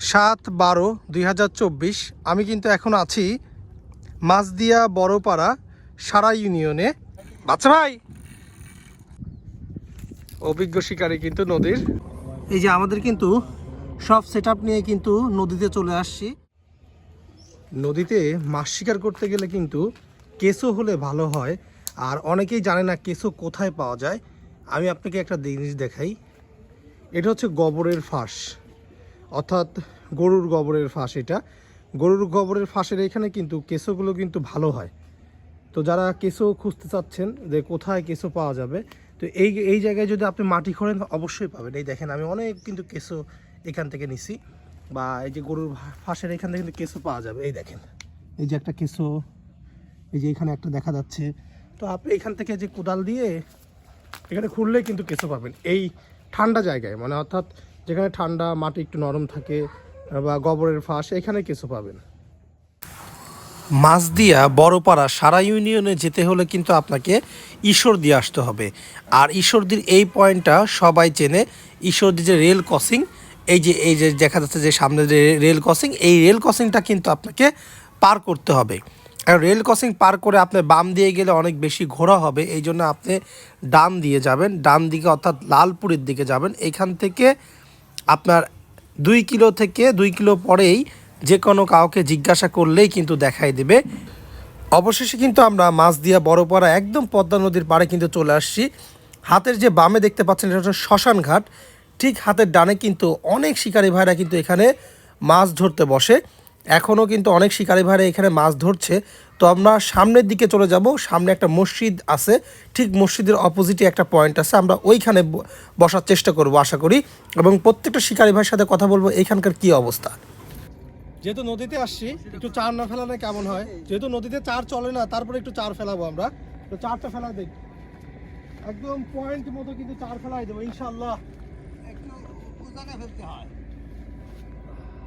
সাত বারো দুই আমি কিন্তু এখন আছি মাছদিয়া বড়পাড়া সারা ইউনিয়নে। বাচ্চা ভাই! অভিজ্ঞ শিকারী কিন্তু নদীর। এই যে আমাদের কিন্তু সব সেট নিয়ে কিন্তু নদীতে চলে আসছি। নদীতে মাছ শিকার করতে গেলে কিন্তু কেঁচো হলে ভালো হয়। আর অনেকেই জানে না কেঁচো কোথায় পাওয়া যায়। আমি আপনাকে একটা জিনিস দেখাই। এটা হচ্ছে গোবরের ফাঁস। অর্থাৎ গরুর গোবরের ফাঁস এটা। গরুর গোবরের ফাঁসের এখানে কিন্তু কেঁচোগুলো কিন্তু ভালো হয়। তো যারা কেঁচো খুঁজতে চাচ্ছেন যে কোথায় কেঁচো পাওয়া যাবে, তো এই এই জায়গায় যদি আপনি মাটি খোঁড়েন, অবশ্যই পাবেন। এই দেখেন, আমি অনেক কিন্তু কেঁচো এখান থেকে নিছি। বা এই যে গরুর ফাঁসের এখান থেকে কিন্তু কেঁচো পাওয়া যাবে। এই দেখেন, এই যে একটা কেঁচো, এই যে এখানে একটা দেখা যাচ্ছে। তো আপনি এখান থেকে যে কোদাল দিয়ে এখানে খুললেই কিন্তু কেঁচো পাবেন। এই ঠান্ডা জায়গায় মানে অর্থাৎ যেখানে ঠান্ডা, মাটি একটু নরম থাকে, বা গোবরের ফাঁস, এখানে কিছু পাবেন। মাছদিয়া বড়পাড়া সারা ইউনিয়নে যেতে হলে কিন্তু আপনাকে ঈশ্বর দিয়ে আসতে হবে। আর ঈশ্বরদীর এই পয়েন্টটা সবাই চেনে ঈশ্বরদী যে রেল ক্রসিং, এই যে এই যে দেখা যাচ্ছে যে সামনে যে রেল ক্রসিং, এই রেল ক্রসিংটা কিন্তু আপনাকে পার করতে হবে। আর রেল ক্রসিং পার করে আপনি বাম দিয়ে গেলে অনেক বেশি ঘোরা হবে, এই জন্য আপনি ডান দিয়ে যাবেন, ডান দিকে অর্থাৎ লালপুরের দিকে যাবেন। এখান থেকে আপনার দুই কিলো থেকে দুই কিলো পরেই যে কোনো কাউকে জিজ্ঞাসা করলেই কিন্তু দেখাই দেবে। অবশেষে কিন্তু আমরা মাছ দিয়া বড় পাড়া একদম পদ্মা নদীর পাড়ে কিন্তু চলে আসছি। হাতের যে বামে দেখতে পাচ্ছেন এটা হচ্ছে শ্মশান ঘাট। ঠিক হাতের ডানে কিন্তু অনেক শিকারী ভাইরা কিন্তু এখানে মাছ ধরতে বসে। এখনও কিন্তু অনেক শিকারী ভাইরা এখানে মাছ ধরছে। তো আমরা সামনের দিকে চলে যাব। সামনে একটা মসজিদ আছে। ঠিক মসজিদের অপোজিটে একটা পয়েন্ট আছে। আমরা ওইখানে ব- বসার চেষ্টা করব আশা করি। এবং প্রত্যেকটা শিকারী ভাইয়ের সাথে কথা বলব এখানকার কি অবস্থা। যেহেতু নদীতে আসছি একটু চার না ফেলালে কেমন হয়? যেহেতু নদীতে চার চলে না তারপরে একটু চার ফেলাবো আমরা। তো চারটা ফেলা দেই। একদম পয়েন্ট মতো কিন্তু চার ফেলাই দেবো ইনশাল্লাহ একটু ফেলতে হয়?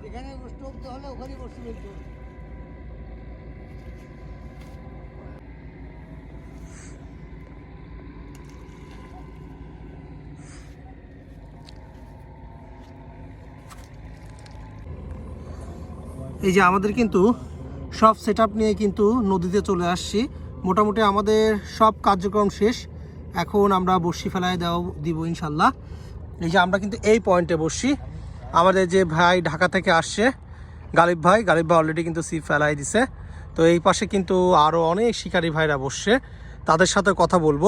এখানে স্টোভতে হলে ওখানে বসে এই যে আমাদের কিন্তু সব সেট নিয়ে কিন্তু নদীতে চলে আসছি। মোটামুটি আমাদের সব কার্যক্রম শেষ। এখন আমরা বসি ফেলায় দেওয়া দিব ইনশাল্লাহ। এই যে আমরা কিন্তু এই পয়েন্টে বসছি। আমাদের যে ভাই ঢাকা থেকে আসছে, গালিব ভাই গালিব ভাই অলরেডি কিন্তু সিপ ফেলাই দিছে। তো এই পাশে কিন্তু আরও অনেক শিকারী ভাইরা বসছে। তাদের সাথে কথা বলব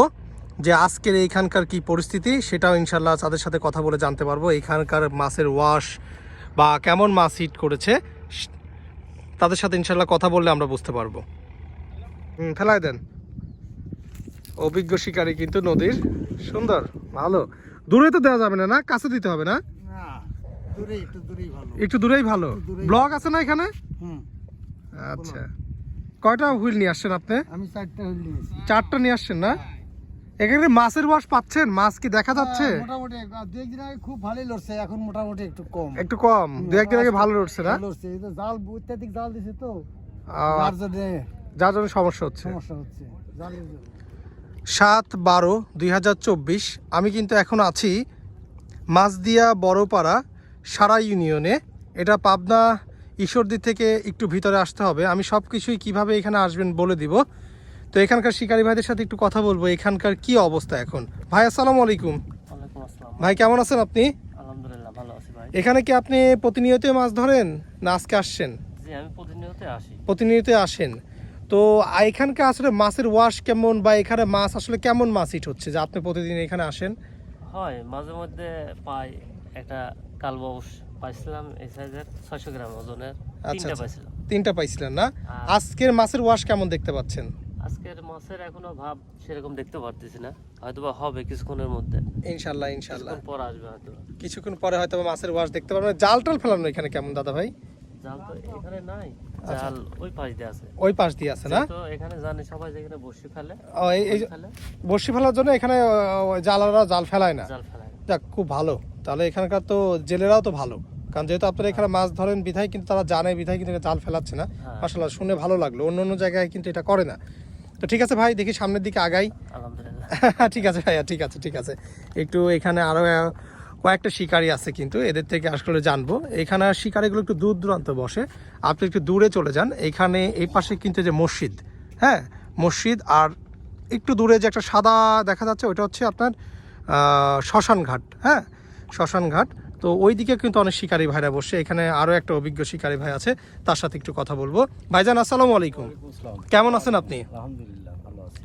যে আজকের এইখানকার কি পরিস্থিতি, সেটাও ইনশাল্লাহ তাদের সাথে কথা বলে জানতে পারব। এইখানকার মাছের ওয়াশ বা কেমন মাছ হিট করেছে, তাদের সাথে ইনশাল্লাহ কথা বললে আমরা বুঝতে পারব। হুম, ফেলাই দেন। অভিজ্ঞ শিকারী কিন্তু নদীর। সুন্দর, ভালো। দূরে তো দেওয়া যাবে না না? কাছে দিতে হবে না? দূরে একটু দূরেই ভালো। একটু দূরেই ভালো? ব্লক আছে না এখানে? হুম। আচ্ছা। কয়টা হুইল নিয়ে আসছেন আপনি? আমি চারটা হইল নিয়েছি চারটা নিয়ে আসছেন না? এখানে মাছের ওয়াশ পাচ্ছেন? মাছ কি দেখা যাচ্ছে? হ্যাঁ, মোটামুটি দু একদিন আগে খুব ভালোই লড়ছে এখন মোটামুটি একটু কম। একটু কম? দু একদিন আগে ভালো না? লড়ছে। এই তো জাল অত্যাধিক জাল দিছে তো যার জন্য যার জন্য সমস্যা হচ্ছে। সমস্যা হচ্ছে জালের জন্য। সাত বারো দুই হাজার চব্বিশ। আমি কিন্তু এখন আছি মাছ মাছদিয়া বড়পাড়া সারা ইউনিয়নে। এটা পাবনা ঈশ্বরদী থেকে একটু ভিতরে আসতে হবে। আমি সব কিছুই কীভাবে এখানে আসবেন বলে দিব। তো এখানকার শিকারী ভাইদের সাথে একটু কথা বলব এখানকার কি অবস্থা এখন? ভাই আসসালামু আলাইকুম। ভাই কেমন আছেন আপনি? এখানে কি আপনি প্রতিনিয়ত মাছ ধরেন না আজকে আসছেন? প্রতিনিয়ত প্রতিনিয়ত আসেন। তো এখানকার আসলে মাছের ওয়াশ কেমন বা এখানে মাছ আসলে কেমন মাছ হিট হচ্ছে? যে আপনি প্রতিদিন এখানে আসেন। হয় মাঝে মধ্যে পাই একটা কালবাউস পাইছিলাম এই সাইজের ছয়শো গ্রাম ওজনের। তিনটা আচ্ছা। পাইছিলাম। তিনটা পাইছিলেন না? আজকের মাছের ওয়াশ কেমন দেখতে পাচ্ছেন? আজকের মাছের এখনও ভাব সেরকম দেখতে পারতেছি না। হয়তো বা হবে কিছুক্ষণের মধ্যে। ইনশাল্লাহ ইনশাল্লাহ পর আসবে হয়তো কিছুক্ষণ পরে হয়তো মাছের ওয়াশ দেখতে পারবেন জাল টাল ফেলানো এখানে কেমন দাদা ভাই? জাল তো এখানে নাই। আচ্ছা। জাল ওই পাশ দিয়ে আছে। ওই পাশ দিয়ে আছে না? তো এখানে জানে সবাই যেখানে ফেলে এই- বর্ষি ফেলার জন্য এখানে জালারা জাল ফেলায় না? জাল ফেলায় যাক খুব ভালো। তাহলে এখানকার তো জেলেরাও তো ভালো। কারণ যেহেতু আপনারা এখানে মাছ ধরেন বিধায় কিন্তু তারা জানে বিধায় কিন্তু জাল ফেলাচ্ছে না। হ্যাঁ। মাসাল্লাহ শুনে ভালো লাগল। অন্য অন্য জায়গায় কিন্তু এটা করে না। তো ঠিক আছে ভাই দেখি সামনের দিকে আগাই। ঠিক আছে ভাইয়া ঠিক আছে ঠিক আছে। একটু এখানে আরও কয়েকটা শিকারি আছে কিন্তু এদের থেকে আসলে জানব। এখানে শিকারিগুলো একটু দূর দূরান্ত বসে। আপনি একটু দূরে চলে যান। এখানে এই পাশে কিন্তু যে মসজিদ হ্যাঁ? মসজিদ আর একটু দূরে যে একটা সাদা দেখা যাচ্ছে ওইটা হচ্ছে আপনার আহ, শ্মশান ঘাট হ্যাঁ? শ্মশান ঘাট তো ওই দিকে কিন্তু অনেক শিকারী ভাইরা বসে এখানে আরও একটা অভিজ্ঞ শিকারী ভাই আছে তার সাথে একটু কথা বলব। ভাইজান আসসালামু আলাইকুম। কেমন আছেন আপনি? আলহামদুলিল্লাহ ভালো আছি।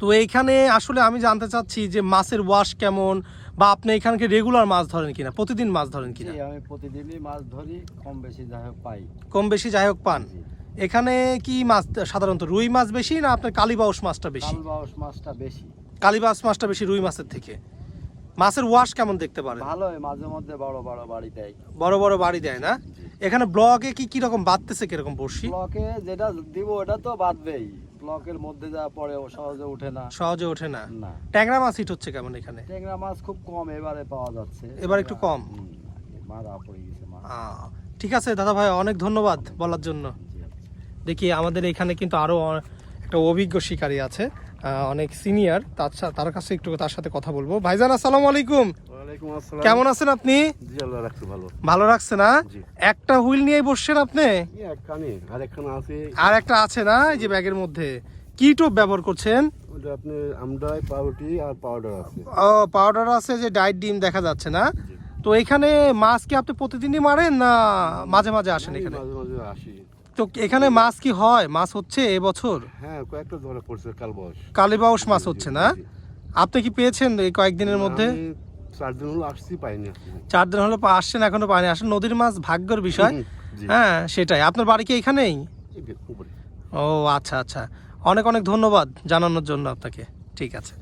তো এইখানে আসলে আমি জানতে চাচ্ছি যে মাছের ওয়াশ কেমন বা আপনি এখানকে রেগুলার মাছ ধরেন কিনা প্রতিদিন মাছ ধরেন কিনা? আমি প্রতিদিনই মাছ ধরি কম বেশি যাই হোক পাই। কম বেশি যাই হোক পান। এখানে কি মাছ সাধারণত রুই মাছ বেশি না আপনার কালীবাউস মাছটা বেশি? কালবাউস মাছটা বেশি। কালীবাউস মাছটা বেশি রুই মাছের থেকে। মাছের ওয়াশ কেমন দেখতে পারেন? ভালোই মাঝে মধ্যে বড় বড় বাড়ি দেয়। বড় বড় বাড়ি দেয় না? এখানে ব্লকে কি কি রকম বাড়তেছে কীরকম বড়শি? ব্লকে যেটা দিব ওটা তো বাদবেই ব্লকের মধ্যে যা পড়ে সহজে ওঠে না। সহজে ওঠে না। না। ট্যাংরা মাছ হিট হচ্ছে কেমন এখানে? ট্যাংরা মাছ খুব কম এবারে পাওয়া যাচ্ছে। এবার একটু কম? মারা পড়ে গেছে ঠিক আছে দাদা ভাই অনেক ধন্যবাদ বলার জন্য। দেখি আমাদের এখানে কিন্তু আরও একটা অভিজ্ঞ শিকারী আছে। অনেক সিনিয়র তার তার কাছে একটু তার সাথে কথা বলব। ভাইজান আসসালামু আলাইকুম। কেমন আছেন আপনি? ভালো। রাখছে না একটা হুইল নিয়ে বসছেন আপনি? আর একটা আছে না এই যে ব্যাগের মধ্যে। কি টোপ ব্যবহার করছেন? পাউডার আছে। ও পাউডার আছে যে ডাইট ডিম দেখা যাচ্ছে না। তো এখানে মাছ কি আপনি প্রতিদিনই মারেন না মাঝে মাঝে আসেন এখানে? তো এখানে মাছ কি হয়? মাছ হচ্ছে এবছর? হ্যাঁ কয়েকটা ধরে পড়ছে কাল বয়স। কালীবাউস মাছ হচ্ছে না? আপনি কি পেয়েছেন এই কয়েকদিনের মধ্যে? চার দিন হলো আসছি পাইনি চার দিন হলো আসছেন এখনও পানি আসেন নদীর মাছ ভাগ্যের বিষয়। হ্যাঁ সেটাই। আপনার বাড়ি কি এখানেই। ও আচ্ছা আচ্ছা। অনেক অনেক ধন্যবাদ জানানোর জন্য আপনাকে। ঠিক আছে।